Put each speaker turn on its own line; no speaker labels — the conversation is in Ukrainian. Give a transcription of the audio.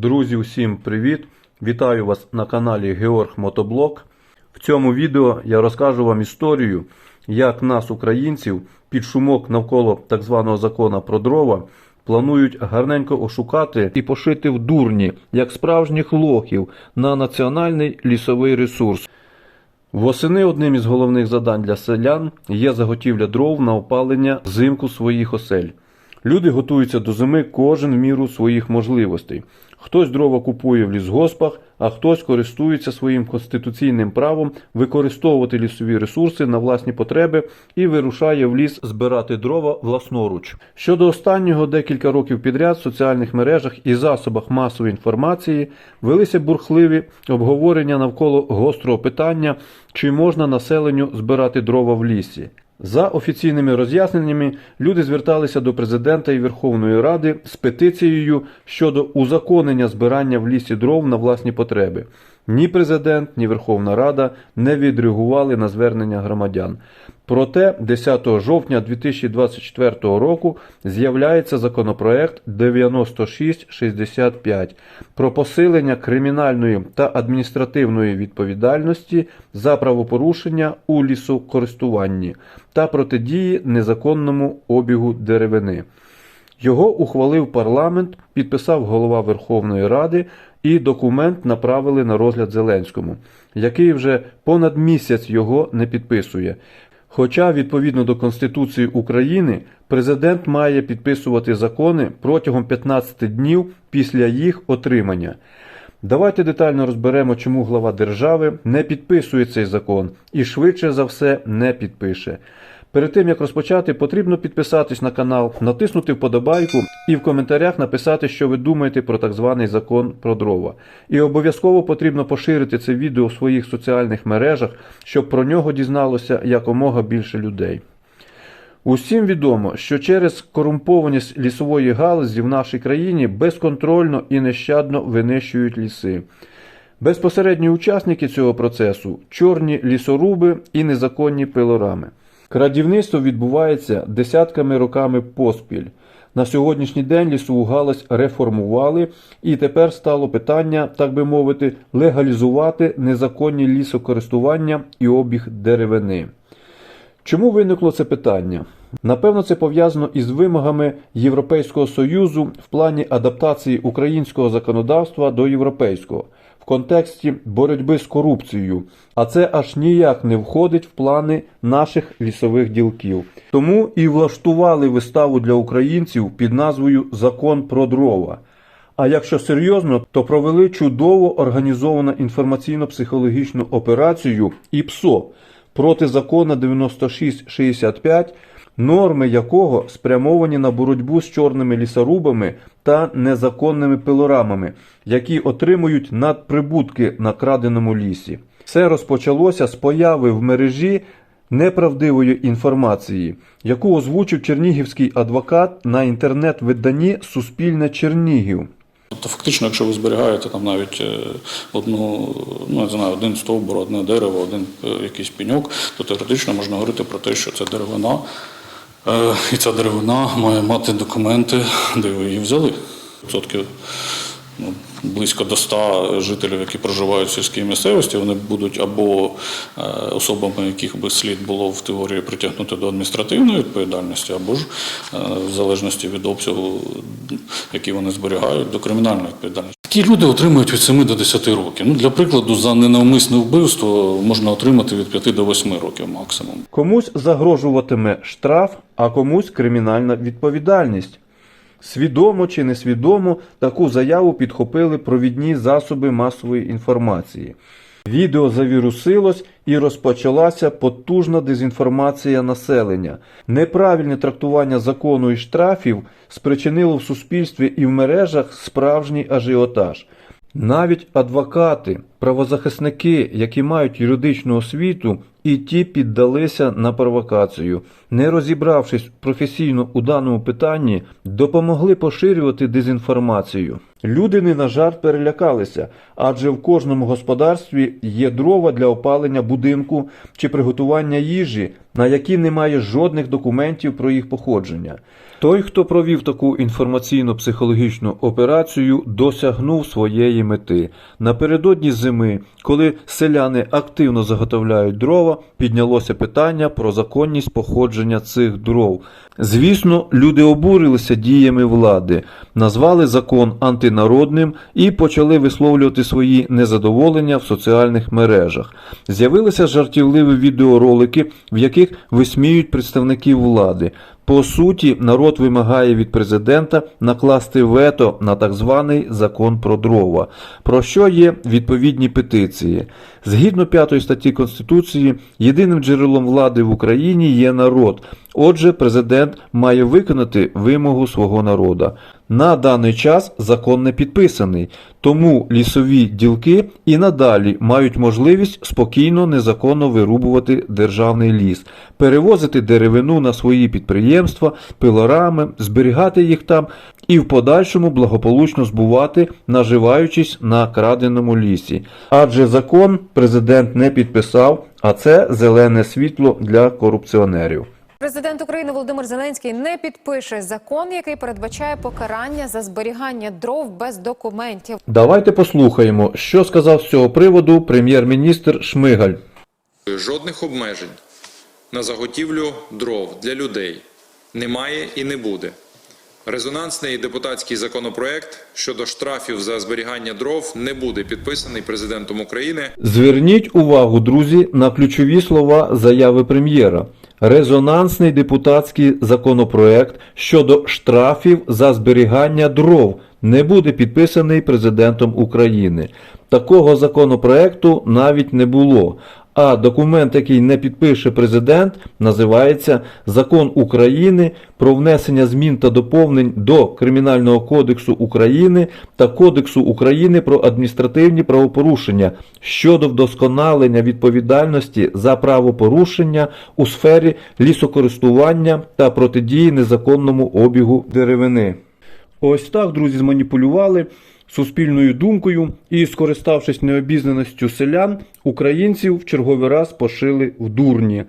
Друзі, усім привіт! Вітаю вас на каналі Георг Мотоблок. В цьому відео я розкажу вам історію, як нас, українців, під шумок навколо так званого закону про дрова планують гарненько ошукати і пошити в дурні, як справжніх лохів, на національний лісовий ресурс. Восени одним із головних завдань для селян є заготівля дров на опалення взимку своїх осель. Люди готуються до зими кожен в міру своїх можливостей. Хтось дрова купує в лісгоспах, а хтось користується своїм конституційним правом використовувати лісові ресурси на власні потреби і вирушає в ліс збирати дрова власноруч. Щодо останнього декілька років підряд в соціальних мережах і засобах масової інформації велися бурхливі обговорення навколо гострого питання, чи можна населенню збирати дрова в лісі. За офіційними роз'ясненнями, люди зверталися до президента і Верховної Ради з петицією щодо узаконення збирання в лісі дров на власні потреби. Ні президент, ні Верховна Рада не відреагували на звернення громадян. Проте 10 жовтня 2024 року з'являється законопроект 9665 про посилення кримінальної та адміністративної відповідальності за правопорушення у лісокористуванні та протидії незаконному обігу деревини. Його ухвалив парламент, підписав голова Верховної Ради і документ направили на розгляд Зеленському, який вже понад місяць його не підписує. Хоча, відповідно до Конституції України, президент має підписувати закони протягом 15 днів після їх отримання. Давайте детально розберемо, чому глава держави не підписує цей закон і швидше за все не підпише. Перед тим як розпочати, потрібно підписатись на канал, натиснути вподобайку і в коментарях написати, що ви думаєте про так званий закон про дрова. І обов'язково потрібно поширити це відео в своїх соціальних мережах, щоб про нього дізналося якомога більше людей. Усім відомо, що через корумпованість лісової галузі в нашій країні безконтрольно і нещадно винищують ліси. Безпосередні учасники цього процесу чорні лісоруби і незаконні пилорами. Крадівництво відбувається десятками роками поспіль. На сьогоднішній день лісову галузь реформували, і тепер стало питання, так би мовити, легалізувати незаконні лісокористування і обіг деревини. Чому виникло це питання? Напевно, це пов'язано із вимогами Європейського Союзу в плані адаптації українського законодавства до європейського контексті боротьби з корупцією, а це аж ніяк не входить в плани наших лісових ділків. Тому і влаштували виставу для українців під назвою Закон про дрова. А якщо серйозно, то провели чудово організовану інформаційно-психологічну операцію ІПСО проти закону 9665, норми якого спрямовані на боротьбу з чорними лісорубами та незаконними пилорамами, які отримують надприбутки на краденому лісі. Все розпочалося з появи в мережі неправдивої інформації, яку озвучив чернігівський адвокат на інтернет-виданні Суспільне Чернігів.
Тобто, фактично, якщо ви зберігаєте там навіть е, одну, ну не знаю, один стовбур, одне дерево, один е, якийсь пеньок, то теоретично можна говорити про те, що це деревина. Е, І ця деревина має мати документи, де ви її взяли. Відсотків ну, близько до 100 жителів, які проживають в сільській місцевості, вони будуть або е, особами, яких би слід було в теорії притягнути до адміністративної відповідальності, або ж е, в залежності від обсягу, який вони зберігають, до кримінальної відповідальності. Такі люди отримують від 7 до 10 років. Ну, для прикладу, за ненавмисне вбивство можна отримати від 5 до 8 років максимум.
Комусь загрожуватиме штраф, а комусь кримінальна відповідальність. Свідомо чи несвідомо таку заяву підхопили провідні засоби масової інформації. Відео завірусилось і розпочалася потужна дезінформація населення. Неправильне трактування закону і штрафів спричинило в суспільстві і в мережах справжній ажіотаж. Навіть адвокати, правозахисники, які мають юридичну освіту, і ті піддалися на провокацію, не розібравшись професійно у даному питанні, допомогли поширювати дезінформацію. Люди не на жарт перелякалися, адже в кожному господарстві є дрова для опалення будинку чи приготування їжі, на які немає жодних документів про їх походження. Той, хто провів таку інформаційно-психологічну операцію, досягнув своєї мети. Напередодні зими, коли селяни активно заготовляють дрова, піднялося питання про законність походження цих дров. Звісно, люди обурилися діями влади, назвали закон антинародним і почали висловлювати свої незадоволення в соціальних мережах. З'явилися жартівливі відеоролики, в яких висміють представників влади. По суті, народ вимагає від президента накласти вето на так званий закон про дрова, про що є відповідні петиції. Згідно 5 статті Конституції, єдиним джерелом влади в Україні є народ. Отже, президент має виконати вимогу свого народа. На даний час закон не підписаний, тому лісові ділки і надалі мають можливість спокійно незаконно вирубувати державний ліс, перевозити деревину на свої підприємства, пилорами, зберігати їх там і в подальшому благополучно збувати, наживаючись на краденому лісі. Адже закон президент не підписав, а це зелене світло для корупціонерів.
Президент України Володимир Зеленський не підпише закон, який передбачає покарання за зберігання дров без документів.
Давайте послухаємо, що сказав з цього приводу прем'єр-міністр Шмигаль.
Жодних обмежень на заготівлю дров для людей немає і не буде. Резонансний депутатський законопроект щодо штрафів за зберігання дров не буде підписаний президентом України.
Зверніть увагу, друзі, на ключові слова заяви прем'єра. Резонансний депутатський законопроект щодо штрафів за зберігання дров не буде підписаний президентом України. Такого законопроекту навіть не було. А документ, який не підпише президент, називається Закон України про внесення змін та доповнень до Кримінального кодексу України та Кодексу України про адміністративні правопорушення щодо вдосконалення відповідальності за правопорушення у сфері лісокористування та протидії незаконному обігу деревини. Ось так, друзі, зманіпулювали суспільною думкою і, скориставшись необізнаністю селян, українців в черговий раз пошили в дурні.